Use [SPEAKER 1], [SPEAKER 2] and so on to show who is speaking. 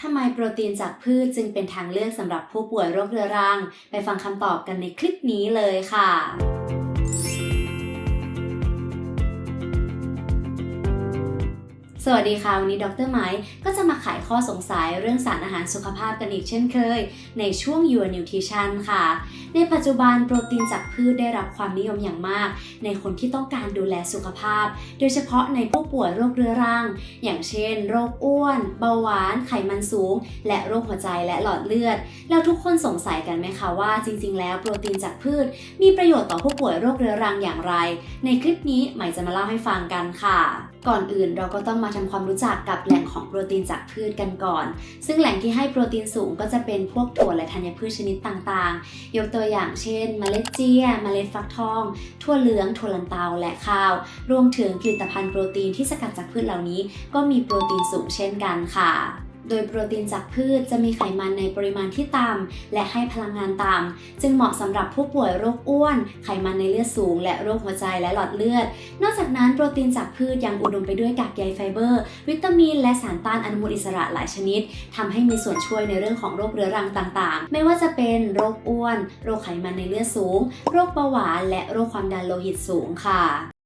[SPEAKER 1] ทำไมโปรตีนจากพืชจึงเป็นทางเลือกสำหรับผู้ป่วยโรคเรื้อรัง ไปฟังคำตอบกันในคลิปนี้เลยค่ะ สวัสดีค่ะ วันนี้ดรไม้ก็จะมาไขข้อสงสัยเรื่องสารอาหารสุขภาพกันอีกเช่นเคย ในช่วง Your Nutrition ค่ะ ในปัจจุบันโปรตีนจากพืชได้รับความนิยมอย่างมาก ในคนที่ต้องการดูแลสุขภาพ โดยเฉพาะในผู้ป่วยโรคเรื้อรัง อย่างเช่น โรคอ้วน เบาหวาน ไขมันสูง และโรคหัวใจและหลอดเลือด แล้วทุกคนสงสัยกันไหมคะว่าจริง ๆ แล้วโปรตีนจากพืช มีประโยชน์ต่อผู้ป่วยโรคเรื้อรังอย่างไร ในคลิปนี้ใหม่จะมาเล่าให้ฟังกันค่ะ ก่อนอื่นเราก็ต้องมาทำความรู้จักกับแหล่งของโปรตีนจากพืชกันก่อน ซึ่งแหล่งที่ให้โปรตีนสูงก็จะเป็นพวกถั่วและธัญพืชชนิดต่างๆ ยกตัวอย่างเช่น เมล็ดเจียเมล็ดฟักทอง ถั่วเหลือง ถั่วลันเตา และข้าว รวมถึงผลิตภัณฑ์โปรตีนที่สกัดจากพืชเหล่านี้ ก็มีโปรตีนสูงเช่นกันค่ะ โดยโปรตีนจากพืชจะมีไขมันในปริมาณที่ต่ำและให้พลังงานต่ำจึงเหมาะสำหรับผู้ป่วยโรคอ้วน ไขมันในเลือดสูง และโรคหัวใจและหลอดเลือด นอกจากนั้นโปรตีนจากพืชยังอุดมไปด้วยกากใยไฟเบอร์ วิตามิน และสารต้านอนุมูลอิสระหลายชนิดทำให้มีส่วนช่วยในเรื่องของโรคเรื้อรังต่างๆ ไม่ว่าจะเป็นโรคอ้วน โรคไขมันในเลือดสูง โรคเบาหวาน และโรคความดันโลหิตสูงค่ะ